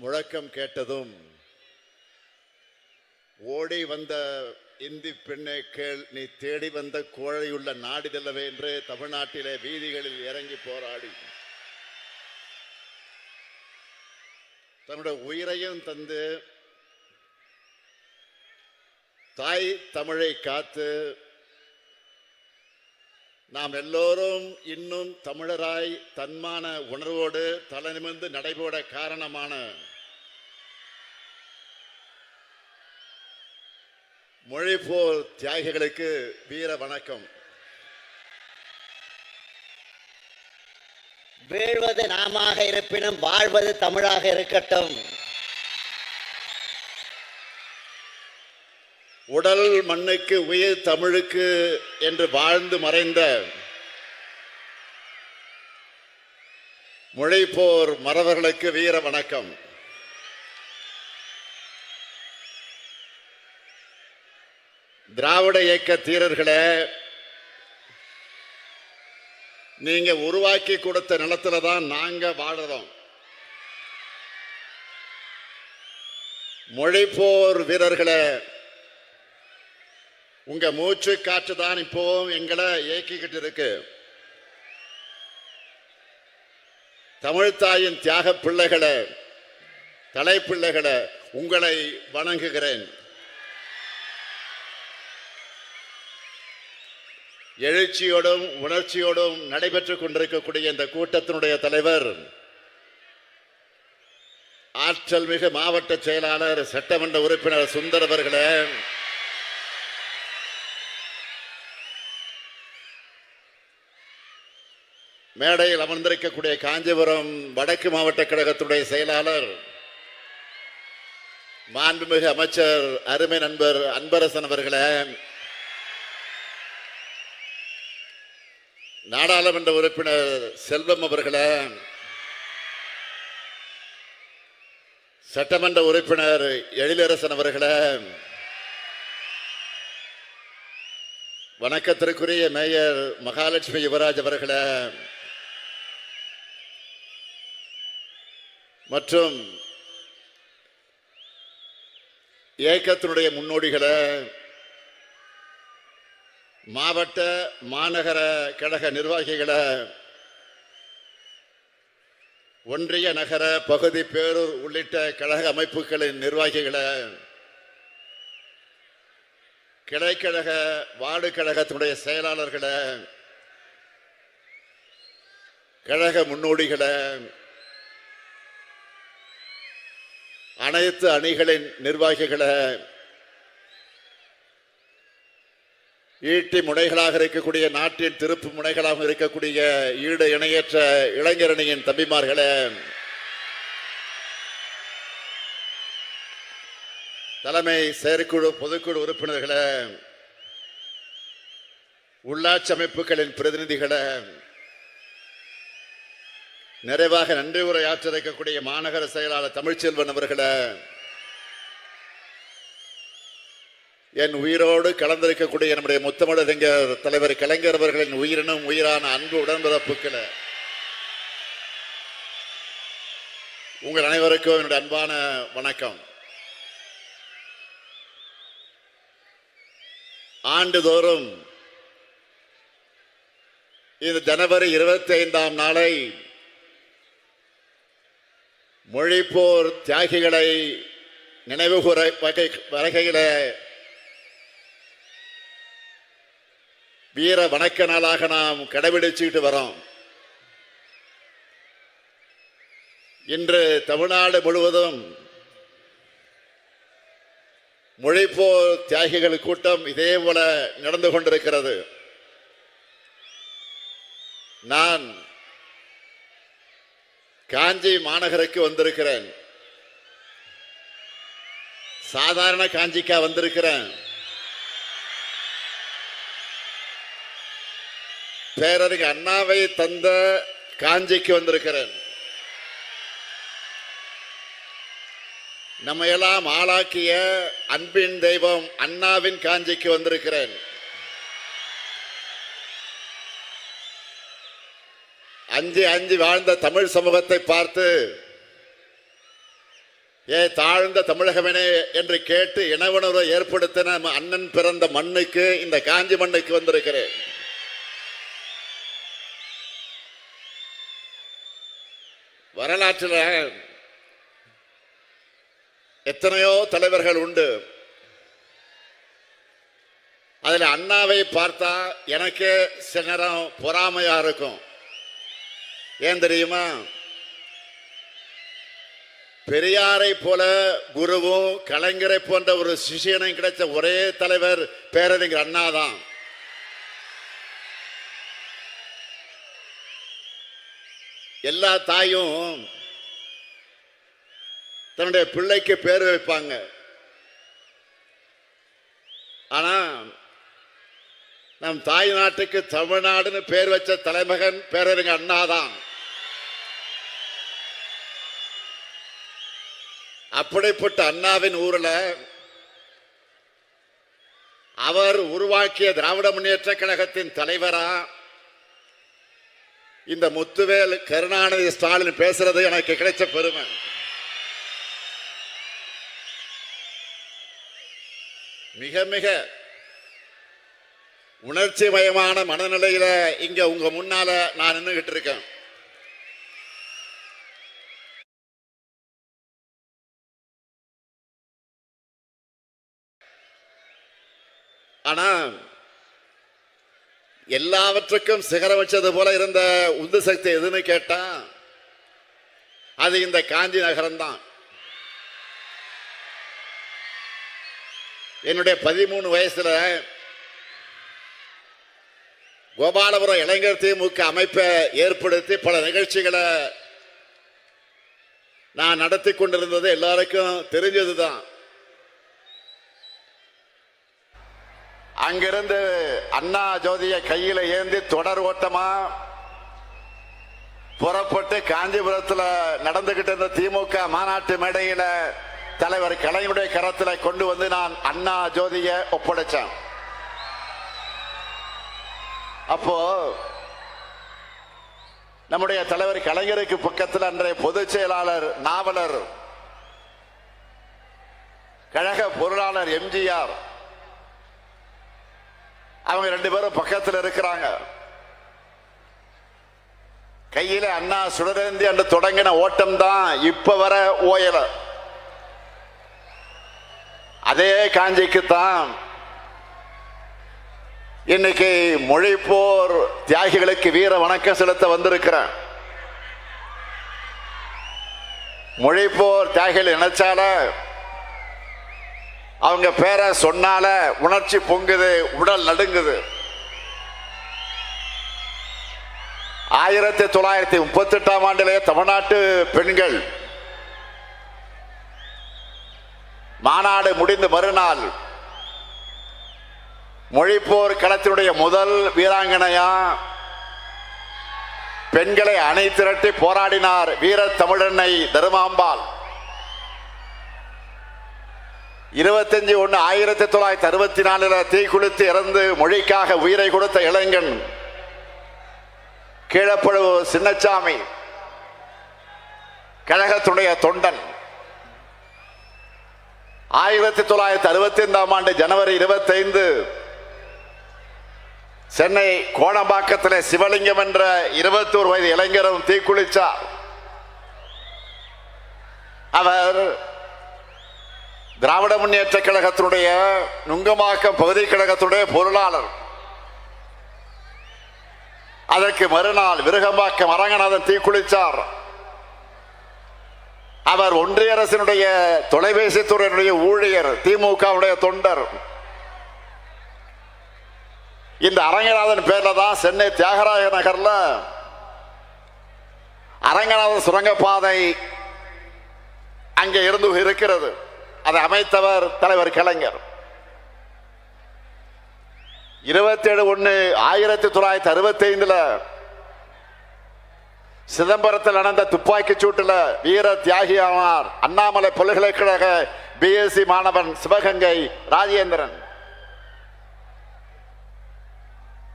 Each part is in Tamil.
முழக்கம் கேட்டதும் ஓடி வந்த இந்தி பெண்ணை கேள் நீ தேடி வந்த கோழையுள்ள நாடிதல்லவே என்று தமிழ்நாட்டிலே வீதிகளில் இறங்கி போராடி. தன்னுடைய உயிரையும் தந்து தாய் தமிழை காத்து நாம் எல்லோரும் இன்னும் தமிழராய் தன்மான உணர்வோடு தலைநிமிர்ந்து நடைபோட காரணமான மொழிபோர் தியாகிகளுக்கு வீர வணக்கம். வீழ்வது நாமாக இருப்பினும் வாழ்வது தமிழாக இருக்கட்டும். உடல் மண்ணுக்கு உயிர் தமிழுக்கு என்று வாழ்ந்து மறைந்த மொழிப்போர் மறவர்களுக்கு வீர வணக்கம். திராவிட இயக்க தீரர்களே நீங்க உருவாக்கி கொடுத்த நிலத்துல தான் நாங்க வாழறோம். மொழிப்போர் வீரர்களை உங்க மூச்சு காற்று தான் இப்போ எங்களை இயக்கிக்கிட்டு இருக்கு. தமிழ் தாயின் தியாக பிள்ளைகளை தலைப்பிள்ளைகளை உங்களை வணங்குகிறேன். எழுச்சியோடும் உணர்ச்சியோடும் நடைபெற்று கொண்டிருக்கக்கூடிய இந்த கூட்டத்தினுடைய தலைவர் ஆற்றல் மிகு மாவட்ட செயலாளர் சட்டமன்ற உறுப்பினர் சுந்தரவர்களை மேடையில் அமர்ந்திருக்கக்கூடிய காஞ்சிபுரம் வடக்கு மாவட்ட கழகத்துடைய செயலாளர் மாண்புமிகு அமைச்சர் அருமை நண்பர் அன்பரசன் அவர்களே நாடாளுமன்ற உறுப்பினர் செல்வம் அவர்களே சட்டமன்ற உறுப்பினர் எழிலரசன் அவர்களே வணக்கத்திற்குரிய மேயர் மகாலட்சுமி யுவராஜ் அவர்களே மற்றும் இயக்கத்தினுடைய முன்னோடிகளை மாவட்ட மாநகர கழக நிர்வாகிகளை ஒன்றிய நகர பகுதி பேரூர் உள்ளிட்ட கழக அமைப்புகளின் நிர்வாகிகளை கிளைக்கழக வார்டு கழகத்தினுடைய செயலாளர்களை கழக முன்னோடிகளை அனைத்து அணிகளின் நிர்வாகிகளை ஈட்டி முனைகளாக இருக்கக்கூடிய நாட்டின் திருப்பு முனைகளாக இருக்கக்கூடிய ஈடு இணையற்ற இளைஞரணியின் தம்பிமார்களே தலைமை செயற்குழு பொதுக்குழு உறுப்பினர்களே உள்ளாட்சி அமைப்புகளின் பிரதிநிதிகளை நிறைவாக நன்றி உரையாற்ற மாநகர செயலாளர் தமிழ்ச்செல்வன் அவர்களை. என் உயிரோடு கலந்திருக்கக்கூடிய நம்முடைய முத்தமிழறிஞர் தலைவர் கலைஞர் அவர்களின் உயிரினும் உயிரான அன்பு உடன்பிறப்புக்களை உங்கள் அனைவருக்கும் என்னுடைய அன்பான வணக்கம். ஆண்டுதோறும் இந்த ஜனவரி இருபத்தி ஐந்தாம் நாளை மொழிப்போர் தியாகிகளை நினைவுகூர வகை வகைகளை வீர வணக்க நாளாக நாம் கடைபிடிச்சுக்கிட்டு வரோம். இன்று தமிழ்நாடு முழுவதும் மொழிப்போர் தியாகிகள் கூட்டம் இதே போல நடந்து கொண்டிருக்கிறது. நான் காஞ்சி மாநகருக்கு வந்திருக்கிறேன். சாதாரண காஞ்சிக்கா வந்திருக்கிறேன். பேரறிஞர் அண்ணாவை தந்த காஞ்சிக்கு வந்திருக்கிறேன். நம்ம எல்லாம் ஆளாக்கிய அன்பின் தெய்வம் அண்ணாவின் காஞ்சிக்கு வந்திருக்கிறேன். அஞ்சு அஞ்சு வாழ்ந்த தமிழ் சமூகத்தை பார்த்து ஏ தாழ்ந்த தமிழகமெனே என்று கேட்டு இனவுணர்வை ஏற்படுத்தின அண்ணன் பிறந்த மண்ணுக்கு இந்த காஞ்சி மண்ணுக்கு வந்திருக்கிறேன். வரலாற்றில் எத்தனையோ தலைவர்கள் உண்டு. அதில் அண்ணாவை பார்த்தா எனக்கே சில நேரம் பொறாமையாக இருக்கும். ஏன் தெரியுமா? பெரியாரை போல குருவும் கலைஞரை போன்ற ஒரு சிஷியனும் கிடைச்ச ஒரே தலைவர் பேரறிஞர் அண்ணா தான். எல்லா தாயும் தன்னுடைய பிள்ளைக்கு பேர் வைப்பாங்க. ஆனா நம் தாய் நாட்டுக்கு தமிழ்நாடுன்னு பேர் வச்ச தலைமகன் பேரறிஞர் அண்ணா தான். அப்படிப்பட்ட அண்ணாவின் ஊரில் அவர் உருவாக்கிய திராவிட முன்னேற்ற கழகத்தின் தலைவரா இந்த முத்துவேல் கருணாநிதி ஸ்டாலின் பேசுறது எனக்கு கிடைச்ச பெருமை. மிக மிக உணர்ச்சி மயமான மனநிலையில இங்க உங்க முன்னால நான் நின்றுகிட்டு இருக்கேன். ஆனா எல்லாவற்றுக்கும் சிகரம் வச்சது போல இருந்த உந்து சக்தி எதுன்னு கேட்டா அது இந்த காஞ்சி நகரம் தான் என்னுடைய பதிமூணு வயசுல கோபாலபுரம் இளைஞர் திமுக அமைப்பை ஏற்படுத்தி பல நிகழ்ச்சிகளை நான் நடத்தி கொண்டிருந்தது எல்லாருக்கும் தெரிஞ்சது தான் அங்கிருந்து அண்ணா ஜோதியை கையில ஏந்தி தொடர் ஓட்டமா புறப்பட்டு காஞ்சிபுரத்தில் நடந்துகிட்டு இருந்த திமுக மாநாட்டு மேடையில தலைவர் கலைஞருடைய கரத்தில் கொண்டு வந்து நான் அண்ணா ஜோதியை ஒப்படைச்சேன். அப்போ நம்முடைய தலைவர் கலைஞருக்கு பக்கத்தில் அன்றைய பொதுச் செயலாளர் நாவலர் கழக பொருளாளர் எம்ஜிஆர் அவங்க ரெண்டு பேரும் பக்கத்தில் இருக்கிறாங்க. கையில அண்ணா சுடரேந்தி என்று தொடங்கின ஓட்டம் தான் இப்ப வர ஓயல. அதே காஞ்சிக்குத்தான். இன்னைக்கு மொழிப்போர் தியாகிகளுக்கு வீர வணக்கம் செலுத்த வந்திருக்கிறேன். மொழிப்போர் தியாகிகள் நினைச்சால அவங்க பேரை சொன்னால உணர்ச்சி பொங்குது உடல் நடுங்குது. ஆயிரத்தி தொள்ளாயிரத்தி முப்பத்தி எட்டாம் ஆண்டிலே தமிழ்நாட்டு பெண்கள் மாநாடு முடிந்து மறுநாள் மொழிப்போர் களத்தினுடைய முதல் வீராங்கனையா பெண்களை அணை திரட்டி போராடினார் வீர தமிழன்னை தருமாம்பாள். இருபத்தஞ்சு ஒன்று ஆயிரத்தி தொள்ளாயிரத்தி அறுபத்தி நாலில் தீ குளித்து இறந்து மொழிக்காக உயிரை கொடுத்த இளைஞன் கீழப்பழுவு சின்னச்சாமி கழகத்துடைய தொண்டன். ஆயிரத்தி தொள்ளாயிரத்தி அறுபத்தி ஐந்தாம் ஆண்டு ஜனவரி இருபத்தைந்து சென்னை கோணம்பாக்கத்தில் சிவலிங்கம் என்ற இருபத்தோரு வயது இளைஞரும் தீக்குளிச்சார் அவர் திராவிட முன்னேற்ற கழகத்தினுடைய நுங்கமாக்கம் பகுதி கழகத்துடைய பொருளாளர். அதற்கு மறுநாள் விருகம்பாக்கம் அரங்கநாதன் தீக்குளிச்சார் அவர் ஒன்றிய அரசினுடைய தொலைபேசி துறையினுடைய ஊழியர் திமுகவுடைய தொண்டர். இந்த அரங்கநாதன் பேர்ல தான் சென்னை தியாகராய நகர்ல அரங்கநாதன் சுரங்கப்பாதை அங்கே இருந்து இருக்கிறது. அதை அமைத்தவர் தலைவர் கலைஞர். இருபத்தி ஏழு ஒன்று ஆயிரத்தி தொள்ளாயிரத்தி அறுபத்தி ஐந்துல சிதம்பரத்தில் நடந்த துப்பாக்கி சூட்டில் வீர தியாகியானார் அண்ணாமலை பல்கலைக்கழக பிஎஸ்சி மாணவன் சிவகங்கை ராஜேந்திரன்.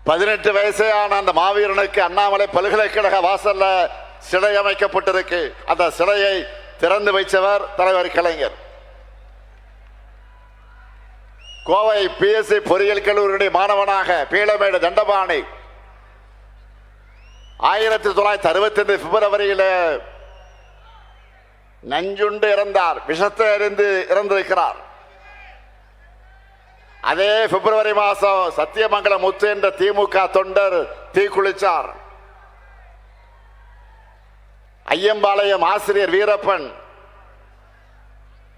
பதினெட்டு வயசே ஆன அந்த மாவீரனுக்கு அண்ணாமலை பல்கலைக்கழக வாசல்ல சிலை அமைக்கப்பட்டிருக்கு. அந்த சிலையை திறந்து வைத்தவர் தலைவர் கலைஞர். கோவை பிஎஸ்சி பொறியியல் கல்லூரியுடைய மாணவனாக பீளமேடு தண்டபாணி. ஆயிரத்தி தொள்ளாயிரத்தி அறுபத்தி ரெண்டு பிப்ரவரியில் நஞ்சுண்டு இறந்தார். விஷத்தை அறிந்து இறந்திருக்கிறார். அதே பிப்ரவரி மாதம் சத்தியமங்கலம் முத்து என்ற திமுக தொண்டர் தீக்குளிச்சார் ஐயம்பாளையம் ஆசிரியர் வீரப்பன்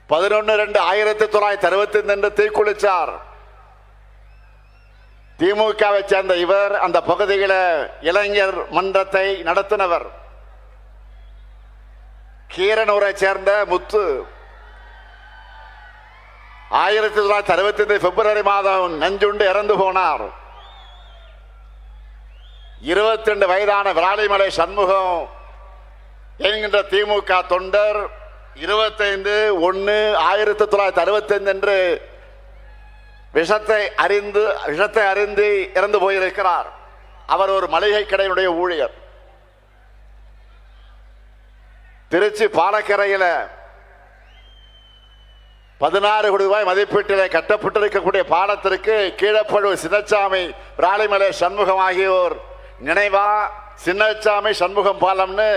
பதினொன்னு ரெண்டு ஆயிரத்தி தொள்ளாயிரத்தி அறுபத்தி ரெண்டு என்று தீக்குளிச்சார். திமுகவை சேர்ந்த இவர் அந்த பகுதியில் இளைஞர் மன்றத்தை நடத்தினவர். கீரனூரை சேர்ந்த முத்து. ஆயிரத்தி தொள்ளாயிரத்தி அறுபத்தி ஐந்து பிப்ரவரி மாதம் நஞ்சுண்டு இறந்து போனார். இருபத்தி ரெண்டு வயதான விராலிமலை சண்முகம் என்கின்ற திமுக தொண்டர் இருபத்தைந்து ஒன்று ஆயிரத்தி தொள்ளாயிரத்தி அறுபத்தைந்து என்று விஷத்தை அறிந்து விஷத்தை அறிந்து இறந்து போயிருக்கிறார். அவர் ஒரு மளிகை கடையினுடைய ஊழியர். திருச்சி பாலக்கரையில் பதினாறு கோடி ரூபாய் மதிப்பீட்டில் கட்டப்பட்டிருக்கக்கூடிய பாலத்திற்கு கீழப்பழு சின்னச்சாமி ராளிமலை சண்முகம் ஆகியோர் நினைவா சின்னச்சாமி சண்முகம் பாலம்னு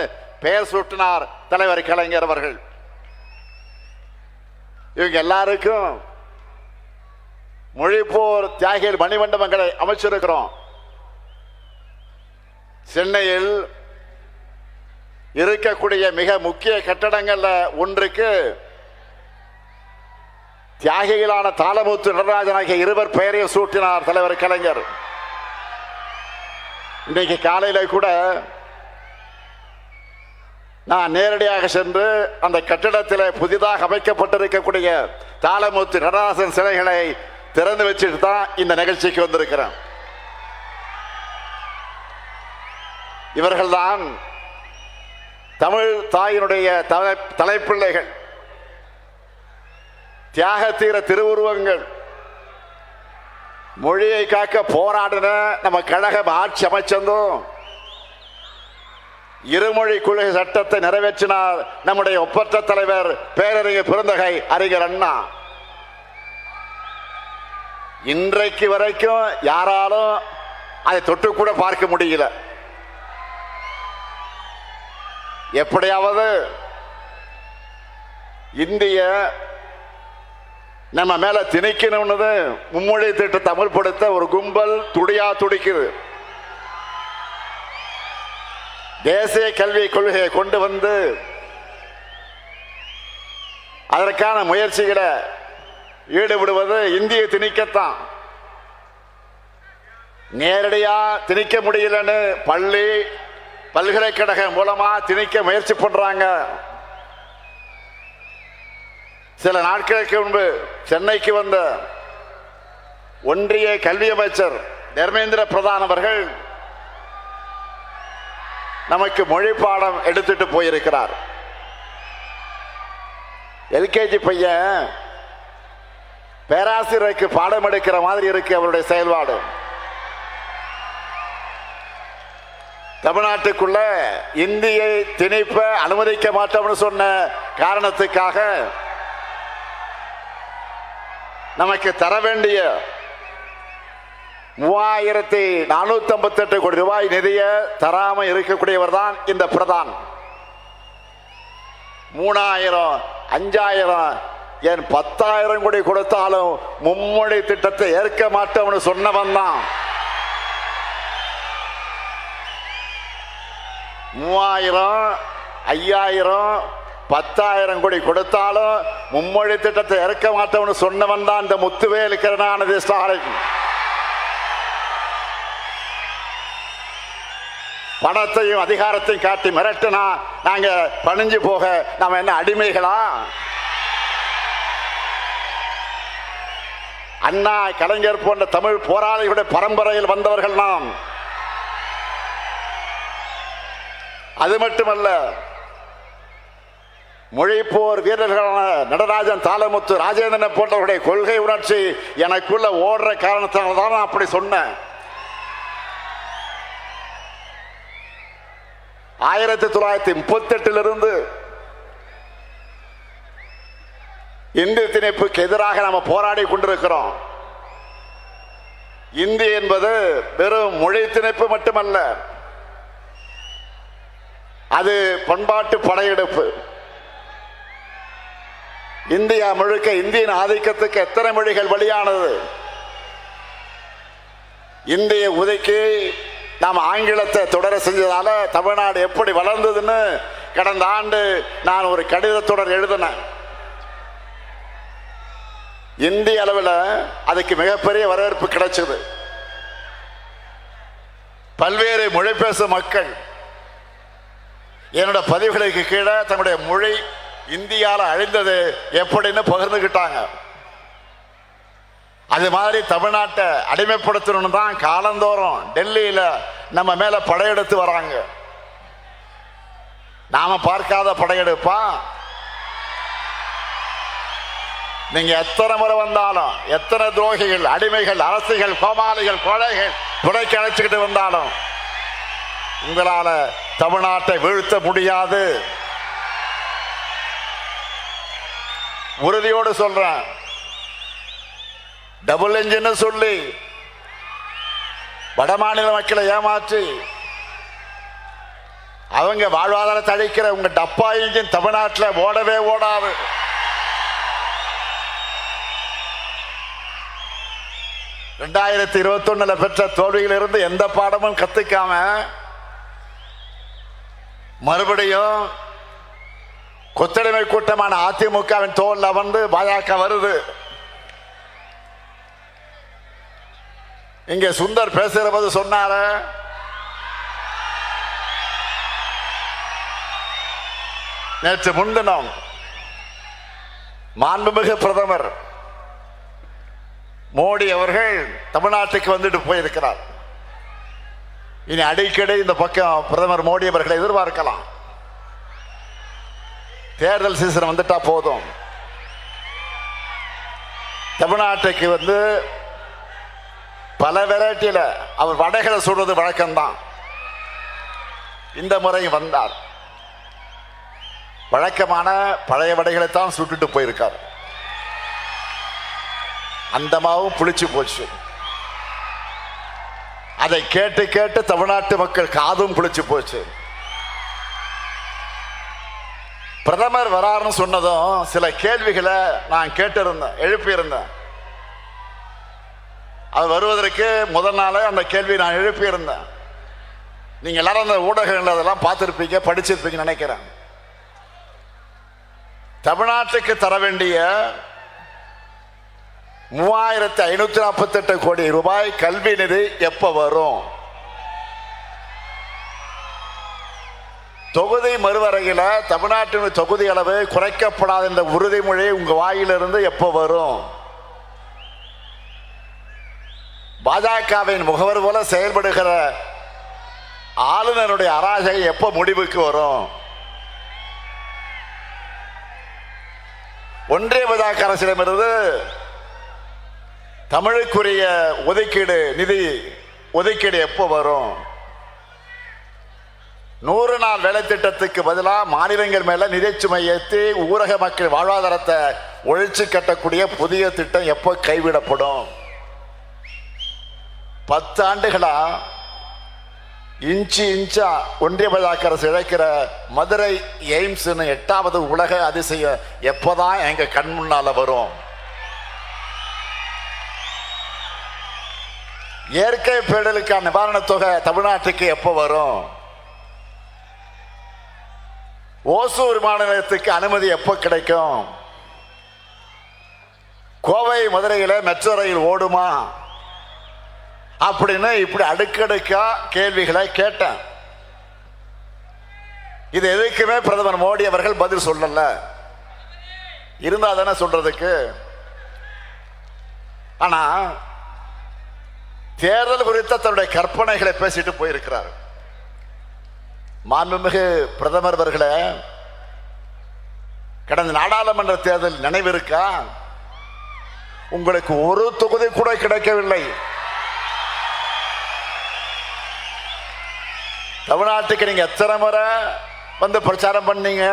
பெயர் சூட்டினார் தலைவர் கலைஞர் அவர்கள். இவங்க எல்லாருக்கும் மொழிப்போர் தியாகிகள் மணிமண்டபங்களை அமைச்சிருக்கிறோம். சென்னையில் இருக்கக்கூடிய மிக முக்கிய கட்டடங்கள்ல ஒன்றுக்கு தியாகிகளான தாளமுத்து நடராஜன் ஆகிய இருவர் பெயரையும் சூட்டினார் தலைவர் கலைஞர். இன்னைக்கு காலையில் கூட நான் நேரடியாக சென்று அந்த கட்டிடத்தில் புதிதாக அமைக்கப்பட்டிருக்கக்கூடிய தாளமூர்த்தி நடராசன் சிலைகளை திறந்து வச்சுட்டு தான் இந்த நிகழ்ச்சிக்கு வந்திருக்கிறேன். இவர்கள்தான் தமிழ் தாயினுடைய தலை தலைப்பிள்ளைகள். தியாகத்தீர திருவுருவங்கள். மொழியை காக்க போராடின நம்ம கழகம் ஆட்சி அமைச்சந்தோம். இருமொழி கொள்கை சட்டத்தை நிறைவேற்றினார் நம்முடைய ஒப்பற்ற தலைவர் பேரறிஞர் பிறந்தகை அறிஞர் அண்ணா. இன்றைக்கு வரைக்கும் யாராலும் அதை தொட்டு கூட பார்க்க முடியல. எப்படியாவது இந்திய நம்ம மேல திணிக்கணும்னு மும்மொழி திட்ட தமிழ்படுத்த ஒரு கும்பல் துடியா துடிக்குது. தேசிய கல்வி கொள்கையை கொண்டு வந்து அதற்கான முயற்சிகளை ஈடுபடுவது இந்திய திணிக்கத்தான். நேரடியா திணிக்க முடியலன்னு பள்ளி பல்கலைக்கழகம் மூலமா திணிக்க முயற்சி பண்றாங்க. சில நாட்களுக்கு முன்பு சென்னைக்கு வந்த ஒன்றிய கல்வி அமைச்சர் தர்மேந்திர பிரதான் அவர்கள் நமக்கு மொழி பாடம் எடுத்துட்டு போயிருக்கிறார். எல்கேஜி பையன் பேராசிரியருக்கு பாடம் எடுக்கிற மாதிரி இருக்கு அவருடைய செயல்பாடு. தமிழ்நாட்டுக்குள்ள இந்தியை திணிப்ப அனுமதிக்க மாட்டோம்னு சொன்ன காரணத்துக்காக நமக்கு தர வேண்டிய மூவாயிரத்தி நானூத்தி ஐம்பத்தி எட்டு கோடி ரூபாய் நிதியை தராம இருக்கக்கூடியவர் தான் இந்த பிரதான். மூணாயிரம் அஞ்சாயிரம் என் பத்தாயிரம் கோடி கொடுத்தாலும் மும்மொழி திட்டத்தை ஏற்க மாட்டோம்னு சொன்னவன் தான். மூவாயிரம் ஐயாயிரம் பத்தாயிரம் கோடி கொடுத்தாலும் மும்மொழி திட்டத்தை இறக்க மாட்டோம்னு சொன்னவன் தான் இந்த முத்துவேல் கருணாநிதி ஸ்டாலின். பணத்தையும் அதிகாரத்தையும் காட்டி மிரட்டுனா நாங்க பணிஞ்சு போக நாம என்ன அடிமைகளா? அண்ணா கலைஞர் போன்ற தமிழ் போராளிகளுடைய பரம்பரையில் வந்தவர்கள் நாம். அது மட்டுமல்ல மொழிப்போர் வீரர்களான நடராஜன் தாளமுத்து ராஜேந்திரன் போன்றவருடைய கொள்கை உணர்ச்சி எனக்குள்ள ஓடுற காரணத்தினால தான் நான் அப்படி சொன்னேன். ஆயிரத்தி தொள்ளாயிரத்தி முப்பத்தி இந்திய இந்தி திணிப்புக்கு எதிராக நம்ம போராடி கொண்டிருக்கிறோம். இந்தி என்பது வெறும் மொழி திணிப்பு மட்டுமல்ல அது பண்பாட்டு படையெடுப்பு. இந்தியா முழுக்க இந்தியன் ஆதிக்கத்துக்கு எத்தனை மொழிகள் வழியானது இந்திய உதைக்கு நாம் ஆங்கிலத்தை தொடர செஞ்சதால தமிழ்நாடு எப்படி வளர்ந்ததுன்னு கடந்த ஆண்டு நான் ஒரு கடிதத்தொடர் எழுதினேன். இந்திய அளவில் அதுக்கு மிகப்பெரிய வரவேற்பு கிடைச்சது. பல்வேறு மொழி பேசும் மக்கள் என்னோட பதிவுகளுக்கு கீழே தன்னுடைய மொழி இந்தியால அழிந்தது எப்படின்னு பகிர்ந்துக்கிட்டாங்க அது மாதிரி தமிழ்நாட்டை அடிமைப்படுத்தணும்னு தான் காலந்தோறும் டெல்லியில் நம்ம மேலே படையெடுத்து வராங்க. நாம பார்க்காத படையெடுப்பா. நீங்க எத்தனை முறை வந்தாலும் எத்தனை துரோகிகள் அடிமைகள் அரசுகள் கோமாளிகள் கொலைகள் துடைக்கு அழைச்சிக்கிட்டு வந்தாலும் உங்களால தமிழ்நாட்டை வீழ்த்த முடியாது. உறுதியோடு சொல்றேன் டபுள் இன்ஜின் சொல்லி வடமாநில மக்களை ஏமாற்றி அவங்க வாழ்வாதாரத்தை அழைக்கிற உங்க டப்பா இன்ஜின் தமிழ்நாட்டில் ஓடவே ஓடாது. ரெண்டாயிரத்தி இருபத்தொன்னுல பெற்ற தோல்வியிலிருந்து எந்த பாடமும் கத்துக்காம மறுபடியும் கொத்தடிமை கூட்டமான அதிமுகவின் தோல்ல வந்து பாஜக வருது. இங்க சுந்தர் பேசுகிற போது சொன்னார. நேற்று முன்தினம் மாண்புமிகு பிரதமர் மோடி அவர்கள் தமிழ்நாட்டுக்கு வந்துட்டு போயிருக்கிறார். இனி அடிக்கடி இந்த பக்கம் பிரதமர் மோடி அவர்களை எதிர்பார்க்கலாம். தேர்தல் சீசன் வந்துட்டா போதும். தமிழ்நாட்டுக்கு வந்து பல வெரைட்டியில் அவர் வடைகளை சுடுறது வழக்கம்தான். இந்த முறை வந்தார். வழக்கமான பழைய வடைகளை தான் சுட்டுட்டு போயிருக்கார். அந்த மாவும் புளிச்சு போச்சு. அதை கேட்டு கேட்டு தமிழ்நாட்டு மக்கள் காதும் புளிச்சு போச்சு. பிரதமர் வராருன்னு சொன்னதும் சில கேள்விகளை நான் கேட்டிருந்தேன் எழுப்பியிருந்தேன். அது வருவதற்கு முதல் நாளே அந்த கேள்வி நான் எழுப்பியிருந்தேன். நீங்கள் எல்லாரும் அந்த ஊடகங்கள் அதெல்லாம் பார்த்துருப்பீங்க படிச்சிருப்பீங்க நினைக்கிறேன். தமிழ்நாட்டுக்கு தர வேண்டிய மூவாயிரத்தி ஐநூற்றி நாற்பத்தெட்டு கோடி ரூபாய் கல்வி நிதி எப்போ வரும்? தொகுதி மறுவரையில் தமிழ்நாட்டின் தொகுதி அளவு குறைக்கப்படாத இந்த உறுதிமொழி உங்கள் வாயிலிருந்து எப்போ வரும்? பாஜகவின் முகவர் போல செயல்படுகிற ஆளுநருடைய அராஜகம் எப்ப முடிவுக்கு வரும்? ஒன்றிய பாஜக அரசிடமிருந்து தமிழுக்குரிய ஒதுக்கீடு நிதி ஒதுக்கீடு எப்போ வரும்? நூறு நாள் வேலை திட்டத்துக்கு பதிலாக மாநிலங்கள் மேல நிதிச்சுமை ஏற்றி ஊரக மக்கள் வாழ்வாதாரத்தை ஒழிச்சு கட்டக்கூடிய புதிய திட்டம் எப்போ கைவிடப்படும்? பத்து ஆண்டுகளா இன்ச்சு இன்ச்சா ஒன்றிய பாஜக அரசு இழைக்கிற மதுரை எய்ம்ஸ்னு எட்டாவது உலக அதிசயம் எப்போதான் எங்க கண் முன்னால வரும்? இயற்கை பேடலுக்கான நிவாரணத் தொகை தமிழ்நாட்டுக்கு எப்போ வரும்? ஓசூர் மாநிலத்துக்கு அனுமதி எப்போ கிடைக்கும்? கோவை மதுரையில் மெட்ரோ ரயில் ஓடுமா? அப்படின்னு இப்படி அடுக்கடுக்கா கேள்விகளை கேட்டேன். இது எதுக்குமே பிரதமர் மோடி அவர்கள் பதில் சொல்லல. இருந்தா தானே சொல்றதுக்கு. ஆனா தேர்தல் குறித்த தன்னுடைய கற்பனைகளை பேசிட்டு போயிருக்கிறார். மாண்புமிகு பிரதமர் அவர்களே கடந்த நாடாளுமன்ற தேர்தல் நினைவிருக்கா? உங்களுக்கு ஒரு தொகுதி கூட கிடைக்கவில்லை. தமிழ்நாட்டுக்கு நீங்க எத்தனை முறை வந்து பிரச்சாரம் பண்ணீங்க?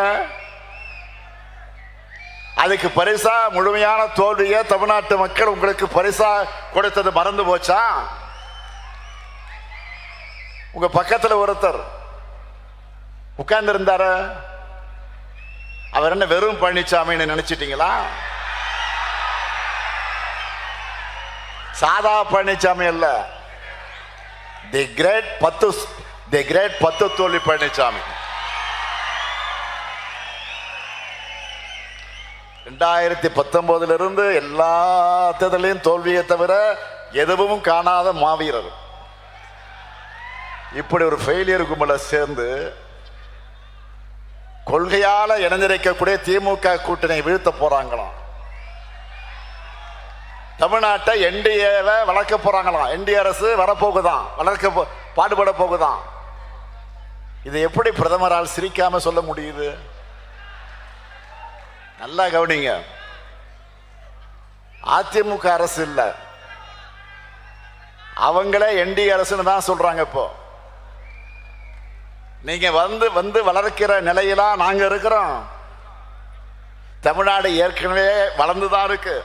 அதுக்கு பரிசா முழுமையான தோல்வியை தமிழ்நாட்டு மக்கள் உங்களுக்கு பரிசா கொடுத்தது மறந்து போச்சா? உங்க பக்கத்துல ஒருத்தர் உட்கார்ந்து இருந்தார அவர் என்ன வெறும் பழனிசாமின்னு நினைச்சிட்டீங்களா? சாதா பழனிசாமி அல்ல. தி கிரேட் பத்து தி கிரேட் பத்து தோல்வி பழனிசாமி ரெண்டாயிரத்தி பத்தொன்பதுல இருந்து எல்லா தேர்தலையும் தோல்வியை தவிர எதுவும் காணாத மாவீரர். இப்படி ஒரு ஃபெயிலியர் கும்பலை சேர்ந்து கொள்கையால இணைந்திருக்கக்கூடிய திமுக கூட்டணி வீழ்த்த போறாங்களாம். தமிழ்நாட்டை என்டிஏவை வளர்க்க போறாங்களாம். என்டிஏ அரசு வரப்போகுதான் வளர்க்க போ- பாடுபட போகுதான் இதை எப்படி பிரதமரால் சிரிக்காம சொல்ல முடியுது? நல்லா கவனிங்க. அதிமுக அரசு இல்லை. அவங்களே என்டி அரசுன்னு தான் சொல்றாங்க இப்போ. நீங்க வந்து வந்து வளர்க்கிற நிலையிலாம் நாங்க இருக்கிறோம். தமிழ்நாடு ஏற்கனவே வளர்ந்து தான் இருக்கு.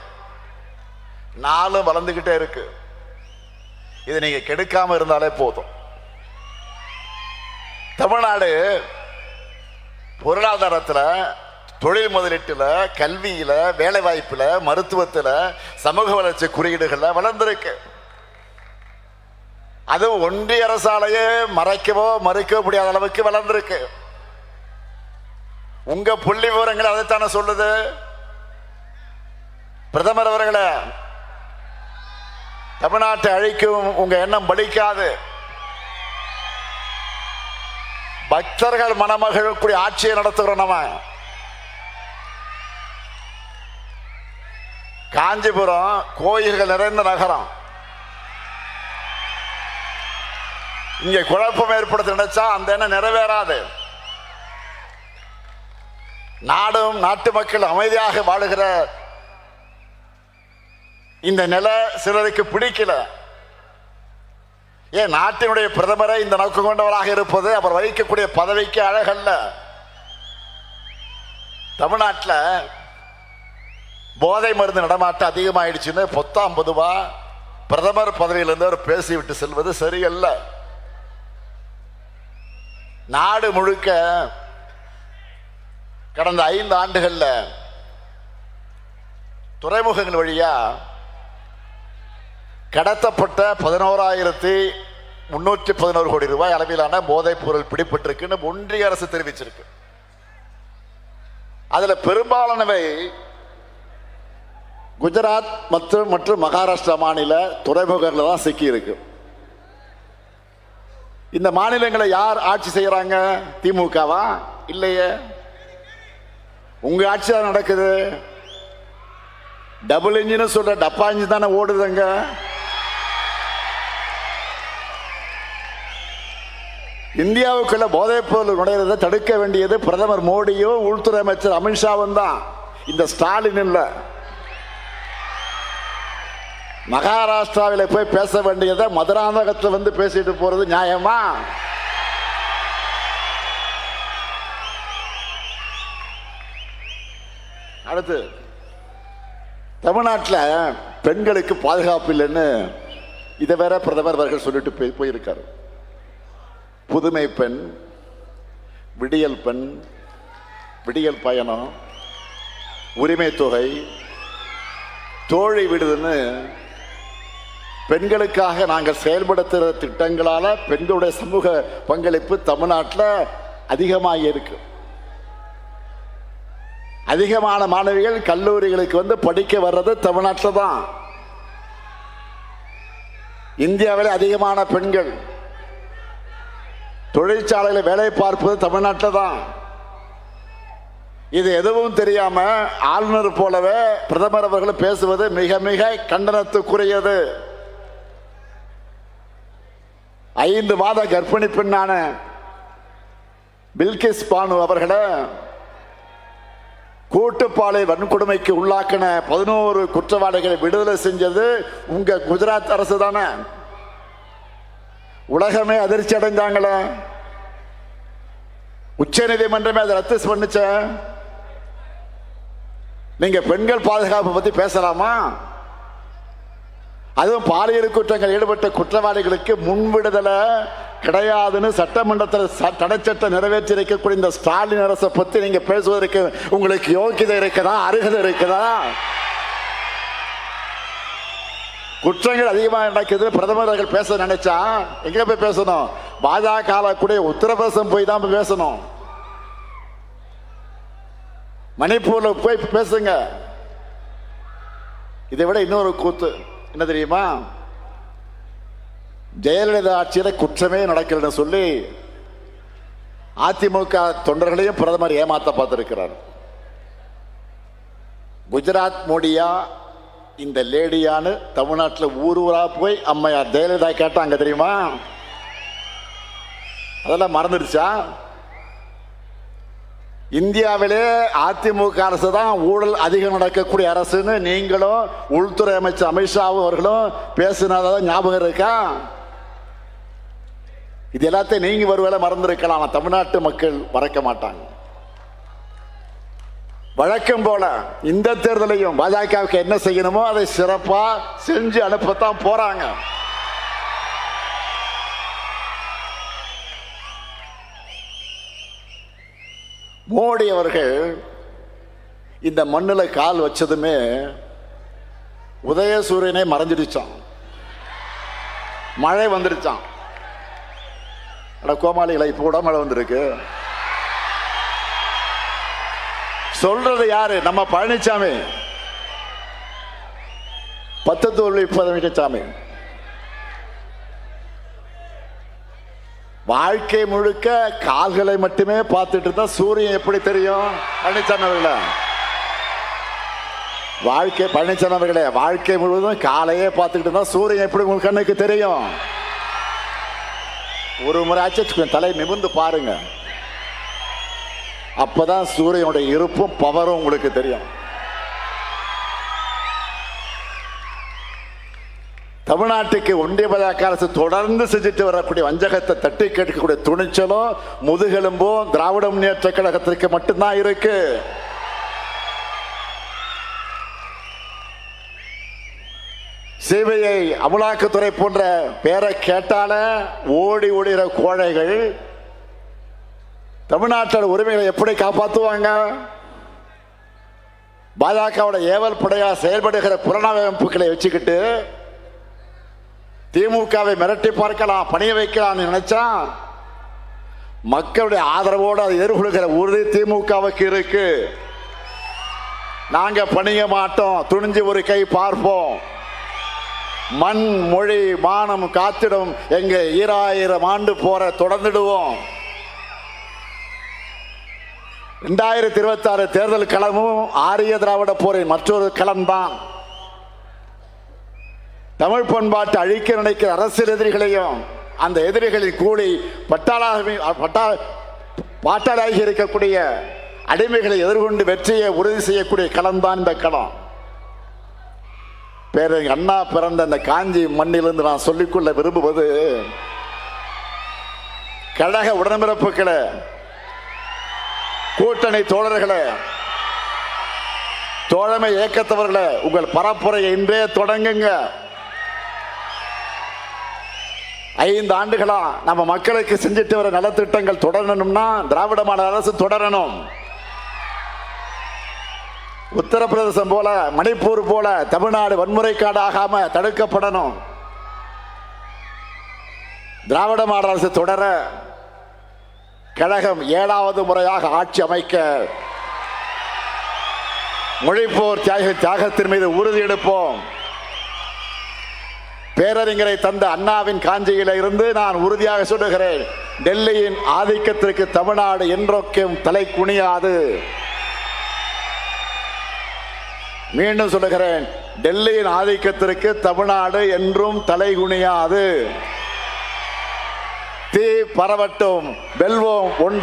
நாளும் வளர்ந்துகிட்டே இருக்கு. இதை நீங்க கெடுக்காம இருந்தாலே போதும். தமிழ்நாடு பொருளாதாரத்தில் தொழில் முதலீட்டில் கல்வியில் வேலைவாய்ப்பில் மருத்துவத்தில் சமூக வளர்ச்சி குறியீடுகளில் வளர்ந்திருக்கு. அது ஒன்றிய அரசாலேயே மறைக்கவோ மறுக்கவோ முடியாத அளவுக்கு வளர்ந்திருக்கு. உங்க புள்ளி விவரங்கள் அதைத்தானே சொல்லுது? பிரதமர் அவர்களே தமிழ்நாட்டை அழிக்கும் உங்க எண்ணம் பலிக்காது. பக்தர்கள் மணமகிழக்கூடிய ஆட்சியை நடத்துகிறோம் நம்ம. காஞ்சிபுரம் கோயில்கள் நிறைந்த நகரம். இங்க குழப்பம் ஏற்படுத்த நினைச்சா அந்த எண்ணம் நிறைவேறாது. நாடும் நாட்டு மக்கள் அமைதியாக வாழுகிற இந்த நிலை சிலருக்கு பிடிக்கல. ஏன் நாட்டினுடைய பிரதமரை இந்த நோக்கம் கொண்டவராக இருப்பது? அவர் வகிக்கக்கூடிய பதவிக்கு அழகல்ல. தமிழ்நாட்டில் போதை மருந்து நடமாட்டம் அதிகமாயிடுச்சுன்னு பொத்தாம் பொதுவா பிரதமர் பதவியிலிருந்து அவர் பேசிவிட்டு செல்வது சரியல்ல. நாடு முழுக்க கடந்த ஐந்து ஆண்டுகளில் துறைமுகங்கள் வழியாக கடத்தப்பட்ட பதினோராயிரத்தி முன்னூற்றி பதினோரு கோடி ரூபாய் அளவிலான போதைப் பொருள் பிடிபட்டிருக்குன்னு ஒன்றிய அரசு தெரிவிச்சிருக்கு. அதில் பெரும்பாலானவை குஜராத் மற்றும் மற்றும் மகாராஷ்டிரா மாநில துறைமுகங்களில் தான் சிக்கி இருக்கு இந்த மாநிலங்களை யார் ஆட்சி செய்கிறாங்க திமுகவா? இல்லையே. உங்கள் ஆட்சி தான் நடக்குது? டபுள் இன்ஜின் சொல்ற டப்பா இன்ஜின் தானே ஓடுதுங்க. இந்தியாவுக்குள்ள போதைப் பொருள் நுழையிறதை தடுக்க வேண்டியது பிரதமர் மோடியும் உள்துறை அமைச்சர் அமித்ஷாவும் தான். இந்த ஸ்டாலின் இல்லை. மகாராஷ்டிராவில் போய் பேச வேண்டியதை மதுராந்தகத்தில் வந்து பேசிட்டு போறது நியாயமா? அடுத்து தமிழ்நாட்டில் பெண்களுக்கு பாதுகாப்பு இல்லைன்னு இதை வேற பிரதமர் அவர்கள் சொல்லிட்டு போய் போயிருக்காரு. புதுமை பெண் விடியல் பெண் விடியல் பயணம் உரிமை தொகை தோழி விடுதுன்னு பெண்களுக்காக நாங்கள் செயல்படுத்துகிற திட்டங்களால் பெண்களுடைய சமூக பங்களிப்பு தமிழ்நாட்டில் அதிகமாக இருக்கு. அதிகமான மாணவிகள் கல்லூரிகளுக்கு வந்து படிக்க வர்றது தமிழ்நாட்டில் தான். இந்தியாவில் அதிகமான பெண்கள். தொழிற்சாலையில் வேலை பார்ப்பது தமிழ்நாட்டில் தான் இது எதுவும் தெரியாம ஆளுநர் போலவே பிரதமர் அவர்கள் பேசுவது மிக மிக கண்டனத்துக்குரியது. ஐந்து மாத கர்ப்பிணி பெண்ணான பில்கிஸ் பானு அவர்களை கூட்டுப்பாலை வன்கொடுமைக்கு உள்ளாக்கின பதினோரு குற்றவாளிகளை விடுதலை செஞ்சது உங்க குஜராத் அரசு தானே உலகமே அதிர்ச்சி அடைஞ்சாங்களே? உச்ச நீதிமன்றமே அதை ரத்து பண்ணுச்ச? நீங்க பெண்கள் பாதுகாப்பு பத்தி பேசலாமா? அதுவும் பாலியல் குற்றங்கள் ஈடுபட்ட குற்றவாளிகளுக்கு முன்விடுதலை கிடையாதுன்னு சட்டமன்றத்தில் தடைச்சட்டம் நிறைவேற்றி இருக்கக்கூடிய இந்த ஸ்டாலின் அரசை பத்தி நீங்க பேசுவதற்கு உங்களுக்கு யோக்கியதை இருக்குதா அருகதை இருக்குதா? குற்றங்கள் அதிகமாக நடக்குது பிரதமர் அவர்கள் பேச நினைச்சா எங்க போய் பேசணும்? பாஜக கூட உத்தரப்பிரதேசம் போய் தான் போய் பேசணும். மணிப்பூர்ல போய் பேசுங்க. இதை விட இன்னொரு கூத்து என்ன தெரியுமா? ஜெயலலிதா ஆட்சியில குற்றமே நடக்கலன்னு சொல்லி அதிமுக தொண்டர்களையும் பிரதமர் ஏமாத்த பார்த்திருக்கிறார். குஜராத் மோடியா இந்த லேடியான்னு தமிழ்நாட்டில் ஊர் ஊராக போய் அம்மையார் ஜெயலலிதா கேட்டாங்க தெரியுமா? அதெல்லாம் மறந்துடுச்சா? இந்தியாவிலே அதிமுக அரசு தான் ஊழல் அதிகம் நடக்கக்கூடிய அரசுன்னு நீங்களும் உள்துறை அமைச்சர் அமித்ஷாவும் அவர்களும் பேசினதான் ஞாபகம் இருக்கா? இது எல்லாத்தையும் நீங்க ஒருவேளை மறந்துருக்கலாம். தமிழ்நாட்டு மக்கள் மறக்க மாட்டாங்க. வழக்கம் போல இந்த தேர்தலையும் பாஜகவுக்கு என்ன செய்யணுமோ அதை சிறப்பா செஞ்சு அனுப்பத்தான் போறாங்க. மோடி அவர்கள் இந்த மண்ணில் கால் வச்சதுமே உதயசூரியனே மறைஞ்சிடுச்சான் மழை வந்துடுச்சான் அட கோமாளிகளை இப்போ கூட மழை வந்திருக்கு. சொல்றது யாரு? நம்ம பழனிசாமி பத்து தோல்வி பதவிச்சாமி வாழ்க்கை முழுக்க கால்களை மட்டுமே பார்த்துட்டு இருந்தா சூரியன் எப்படி தெரியும்? பழனிசாமி அவர்களே. வாழ்க்கை பழனிசாமி அவர்களே வாழ்க்கை முழுவதும் காலையே பார்த்துக்கிட்டு இருந்தா சூரியன் எப்படி உங்க கண்ணுக்கு தெரியும்? ஒரு முறை ஆச்சு தலை நிமிர்ந்து பாருங்க. அப்பதான் சூரியனுடைய இருப்பும் பவரும் உங்களுக்கு தெரியும். தமிழ்நாட்டுக்கு ஒன்றிய பாஜக அரசு தொடர்ந்து செஞ்சுட்டு வரக்கூடிய வஞ்சகத்தை தட்டி கேட்கக்கூடிய துணிச்சலும் முதுகெலும்பும் திராவிட முன்னேற்ற கழகத்திற்கு மட்டும்தான் இருக்கு. சிபிஐ அமலாக்கத்துறை போன்ற பேரை கேட்டால ஓடி ஓடுகிற கோழைகள் தமிழ்நாட்டோட உரிமைகளை எப்படி காப்பாற்றுவாங்க பாஜகவோட ஏவல் படையாக செயல்படுகிற புலனமைப்புகளை வச்சுக்கிட்டு திமுகவை மிரட்டி பார்க்கலாம் பணிய வைக்கலாம்னு நினைச்சா மக்களுடைய ஆதரவோடு அதை எதிர்கொள்கிற உறுதி திமுகவுக்கு இருக்கு. நாங்க பணிய மாட்டோம் துணிஞ்சு ஒரு கை பார்ப்போம். மண் மொழி மானம் காத்திடும் எங்க ஈராயிரம் ஆண்டு போற தொடர்ந்துடுவோம். ரெண்டாயிரத்தி இருபத்தி ஆறு தேர்தல் களமும் ஆரிய திராவிட போரின் மற்றொரு களம்தான். தமிழ் பண்பாட்டை அழிக்க நினைக்கிற அரசியல் எதிரிகளையும் அந்த எதிரிகளின் கூலி பட்டாளாக பட்டா பாட்டாளாகி இருக்கக்கூடிய அடிமைகளை எதிர்கொண்டு வெற்றியை உறுதி செய்யக்கூடிய களம்தான் இந்த களம். பேர் அண்ணா பிறந்த அந்த காஞ்சி மண்ணிலிருந்து நான் சொல்லிக்கொள்ள விரும்புவது கழக உடன்பிறப்புகளை கூட்டணி தோழர்களே தோழமை இயக்கத்தவர்களே உங்கள் பரப்புரையை இன்றே தொடங்குங்க. ஐந்து ஆண்டுகளா நம்ம மக்களுக்கு செஞ்சுட்டு வர நலத்திட்டங்கள் தொடரணும்னா திராவிட மாடல் அரசு தொடரணும். உத்தரப்பிரதேசம் போல மணிப்பூர் போல தமிழ்நாடு வன்முறை காடு ஆகாம தடுக்கப்படணும். திராவிட மாடல் அரசு தொடர கழகம் ஏழாவது முறையாக ஆட்சி அமைக்க மொழிப்போர் தியாக தியாகத்தின் மீது உறுதி எடுப்போம். பேரறிஞரை தந்த அண்ணாவின் காஞ்சியில இருந்து நான் உறுதியாக சொல்லுகிறேன் டெல்லியின் ஆதிக்கத்திற்கு தமிழ்நாடு என்றொக்கும் தலை குனியாது. மீண்டும் சொல்லுகிறேன் டெல்லியின் ஆதிக்கத்திற்கு தமிழ்நாடு என்றும் தலை குனியாது. தீ பரவட்டும் வெல்வோம் ஒன்றா